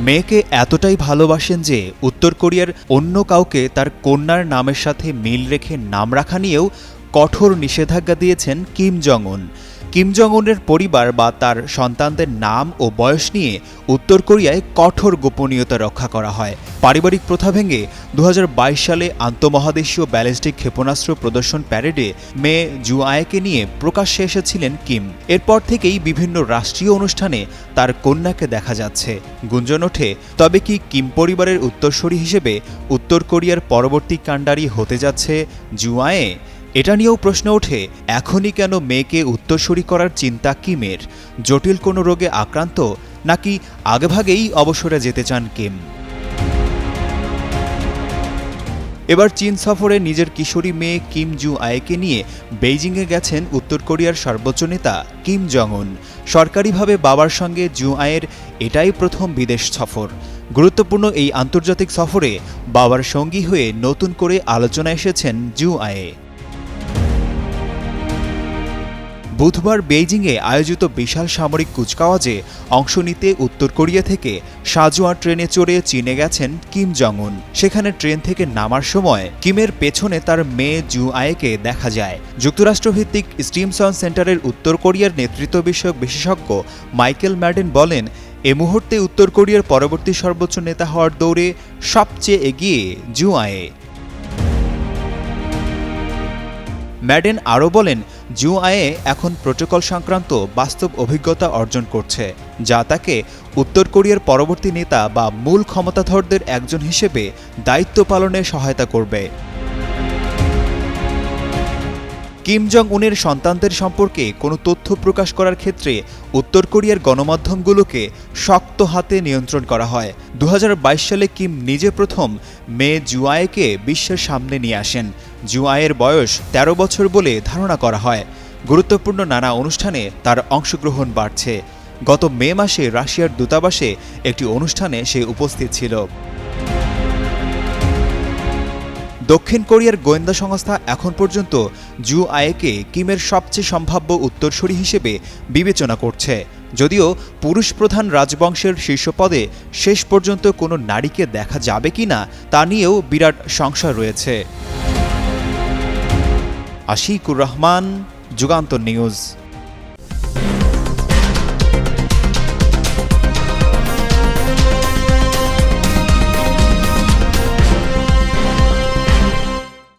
মেয়েকে এতটাই ভালোবাসেন যে উত্তর কোরিয়ার অন্য কাউকে তার কন্যার নামের সাথে মিল রেখে নাম রাখা নিয়েও কঠোর নিষেধাজ্ঞা দিয়েছেন কিম জং উন কিম জং উনের পরিবার বা তার সন্তানদের নাম ও বয়স নিয়ে উত্তর কোরিয়ায় কঠোর গোপনীয়তা রক্ষা করা হয়। পারিবারিক প্রথা ভেঙে দু হাজার বাইশ সালে আন্তমহাদেশীয় ব্যালিস্টিক ক্ষেপণাস্ত্র প্রদর্শন প্যারেডে মেয়ে জুআয়েকে নিয়ে প্রকাশ্যে এসেছিলেন কিম। এরপর থেকেই বিভিন্ন রাষ্ট্রীয় অনুষ্ঠানে তার কন্যাকে দেখা যাচ্ছে। গুঞ্জন ওঠে, তবে কি কিম পরিবারের উত্তরসূরি হিসেবে উত্তর কোরিয়ার পরবর্তী কাণ্ডারি হতে যাচ্ছে জুআয়ে এটা নিয়েও প্রশ্ন ওঠে, এখনই কেন মেয়েকে উত্তরসূরি করার চিন্তা কিমের জটিল কোনো রোগে আক্রান্ত? নাকি আগেভাগেই অবসরে যেতে চান কিম? এবার চীন সফরে নিজের কিশোরী মেয়ে কিম জু আয়েকে নিয়ে বেইজিংয়ে গেছেন উত্তর কোরিয়ার সর্বোচ্চ নেতা কিম জং উন সরকারিভাবে বাবার সঙ্গে জু আয়ের এটাই প্রথম বিদেশ সফর। গুরুত্বপূর্ণ এই আন্তর্জাতিক সফরে বাবার সঙ্গী হয়ে নতুন করে আলোচনা এসেছেন জু আয়ে বুধবার বেইজিংয়ে আয়োজিত বিশাল সামরিক কুচকাওয়াজে অংশ নিতে উত্তর কোরিয়া থেকে সাজোয়া ট্রেনে চড়ে চীনে গেছেন কিম জং উন সেখানে ট্রেন থেকে নামার সময় কিমের পেছনে তার মেয়ে জু আয়েকে দেখা যায়। যুক্তরাষ্ট্রভিত্তিক স্টিমসন সেন্টারের উত্তর কোরিয়ার নেতৃত্ব বিষয়ক বিশেষজ্ঞ মাইকেল ম্যাডেন বলেন, এ মুহূর্তে উত্তর কোরিয়ার পরবর্তী সর্বোচ্চ নেতা হওয়ার দৌড়ে সবচেয়ে এগিয়ে জু আয়ে ম্যাডেন আরও বলেন জু আয়ে এখন প্রোটোকল সংক্রান্ত বাস্তব অভিজ্ঞতা অর্জন করছে, যা তাকে উত্তর কোরিয়ার পরবর্তী নেতা বা মূল ক্ষমতাধরদের একজন হিসেবে দায়িত্ব পালনে সহায়তা করবে। কিম জং উনের সন্তানদের সম্পর্কে কোনো তথ্য প্রকাশ করার ক্ষেত্রে উত্তর কোরিয়ার গণমাধ্যমগুলোকে শক্ত হাতে নিয়ন্ত্রণ করা হয়। দু হাজার বাইশ সালে কিম নিজে প্রথম মেয়ে জুয়ায়েকে বিশ্বের সামনে নিয়ে আসেন। জুয়ায়ের বয়স ১৩ বছর বলে ধারণা করা হয়। গুরুত্বপূর্ণ নানা অনুষ্ঠানে তার অংশগ্রহণ বাড়ছে। গত মে মাসে রাশিয়ার দূতাবাসে একটি অনুষ্ঠানে সে উপস্থিত ছিল। দক্ষিণ কোরিয়ার গোয়েন্দা সংস্থা এখন পর্যন্ত জু আয়েকে কিমের সবচেয়ে সম্ভাব্য উত্তরসূরি হিসেবে বিবেচনা করছে। যদিও পুরুষ প্রধান রাজবংশের শীর্ষ পদে শেষ পর্যন্ত কোনো নারীকে দেখা যাবে কিনা তা নিয়েও বিরাট সংশয় রয়েছে। আশিকুর রহমান, যুগান্তর নিউজ।